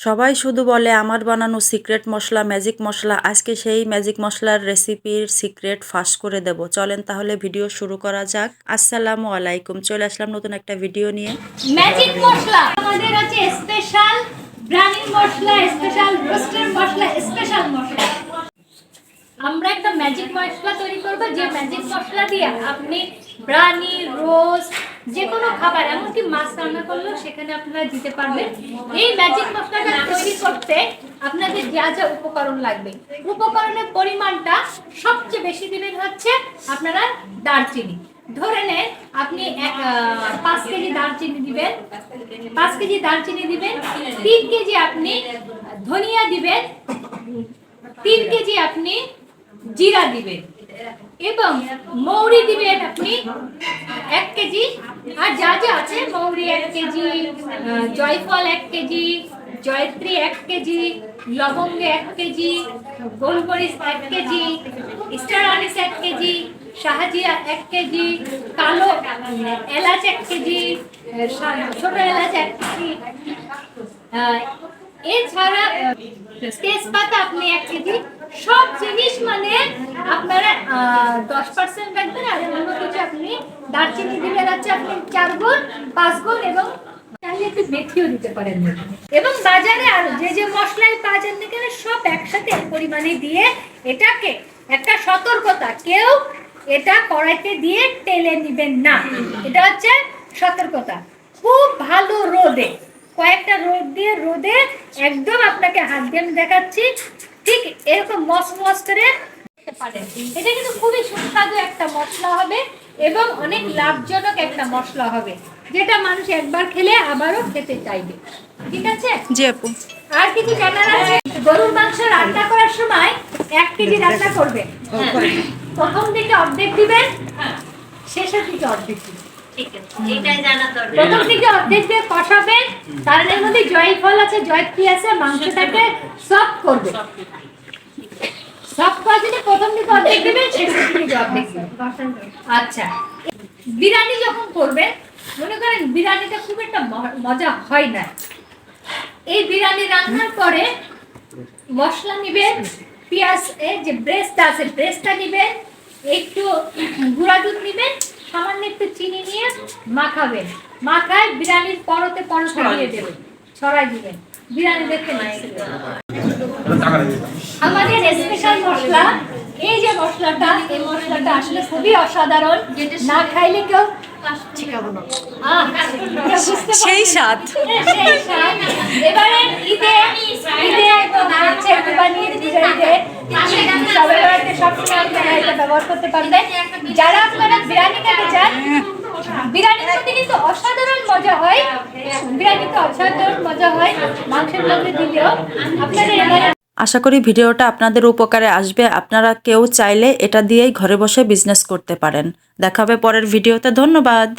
সবাই শুধু বলে, আমার বানানো সিক্রেট মশলা, ম্যাজিক মশলা, আজকে সেই ম্যাজিক মশলার রেসিপির সিক্রেট ফাঁস করে দেব। চলেন তাহলে ভিডিও শুরু করা যাক। আসসালামু আলাইকুম। চলে আসলাম নতুন একটা ভিডিও নিয়ে। ম্যাজিক মশলা। আমাদের আছে স্পেশাল ব্রাউনি মশলা, স্পেশাল রোস্টের মশলা, স্পেশাল মশলা। আমরা একটা ম্যাজিক মশলা তৈরি করব। যে ম্যাজিক মশলা দিয়ে আপনি ব্রাউনি রোস্ট যে কোনো খাবার, এমনকি মাছ রান্না করলেও সেখানে আপনারা দিতে পারবেন। এই ম্যাজিক মশলাটা তৈরি করতে আপনাদের যা যা উপকরণ লাগবে। উপকরণের পরিমাণটা সবচেয়ে বেশি দিবেন হচ্ছে আপনারা দারচিনি। ধরে নেন আপনি পাঁচ কেজি দারচিনি দিবেন। পাঁচ কেজি দারচিনি দিবেন। তিন কেজি আপনি ধনিয়া দিবেন। তিন কেজি আপনি জিরা দিবেন। এবং মৌরি দিবেন আপনি এক কেজি আর যা যা আছে, মৌরি এক কেজি জয়ফল এক কেজি, জয়ত্রী এক কেজি, লবঙ্গ এক কেজি, গোলমরিচ এক কেজি স্টার আনিস এক কেজি, শাহাজিয়া এক কেজি, কালো এলাচ এক কেজি ছোট এলাচ এক কেজি। এছাড়া তেজপাতা আপনি এক কেজি সব জিনিস মানে আপনারা দশ পার্সেন্ট রাখবেন আর অন্য কিছু আপনি দারচিনি দিলে যাচ্ছে আপনি চার গুণ, পাঁচ গুণ এবং চাইলে একটু মেথিও দিতে পারেন। এবং বাজারে আর যে যে মশলাই পাওয়া না কেন, সব একসাথে এক পরিমাণে দিয়ে এটাকে একটা সতর্কতা, কেউ এটা কড়াইতে দিয়ে টেলে নেবেন না। এটা হচ্ছে সতর্কতা। খুব ভালো রোদে, কয়েকটা রোদ দিয়ে রোদে একদম আপনাকে হাত দিয়ে আমি দেখাচ্ছি ঠিক এরকম মস মস করে খেতে পারেন। এটা কিন্তু খুবই সুস্বাদু একটা মশলা হবে এবং অনেক লাভজনক একটা মশলা হবে যেটা মানুষ একবার খেলে আবারও খেতে চাইবে। ঠিক আছে? জি আপু। আর কিছু জানার আছে? গরুর মাংস রান্না করার সময় এক কেজি রান্না করবেন প্রথম দিকে অর্ধেক দিবেন শেষের দিকে অর্ধেক দিবেন। প্রথম বিরিয়ানি যখন করবেন মনে করেন বিরিয়ানিটা খুব একটা মজা হয় না এই বিরিয়ানি রান্নার পরে মশলা নিবেন পেঁয়াজ যে ব্রেস্টটা আছে ব্রেস্টটা নিবেন, একটু গুঁড়া দুধ নিবেন সামান্য একটু চিনি নিয়ে মাখাবেন। মাখায় বিরিয়ানির পরতে পরতে দিয়ে দেবেন। ছড়াই দিবেন। বিরিয়ানি দেখতে আমাদের স্পেশাল মশলা এই যে মশলাটা এই মশলাটা আসলে খুবই অসাধারণ। না খাইলে কেউ আহ, সেই? স্বাদ। এবারে ঈদে তো হচ্ছে কুরবানি ঈদে সবাই বাড়িতে সবসময় আপনারা এটা ব্যবহার করতে পারবেন যারা আপনারা বিরিয়ানি খেতে চান, বিরিয়ানির মধ্যে কিন্তু অসাধারণ মজা হয়। বিরিয়ানিতে অসাধারণ মজা হয়, মাংসের মধ্যে দিলেও। আপনারা আশা করি ভিডিওটা আপনাদের উপকারে আসবে। আপনারা কেউ চাইলে এটা দিয়েই ঘরে বসে বিজনেস করতে পারেন। দেখাবে পরের ভিডিওতে ধন্যবাদ।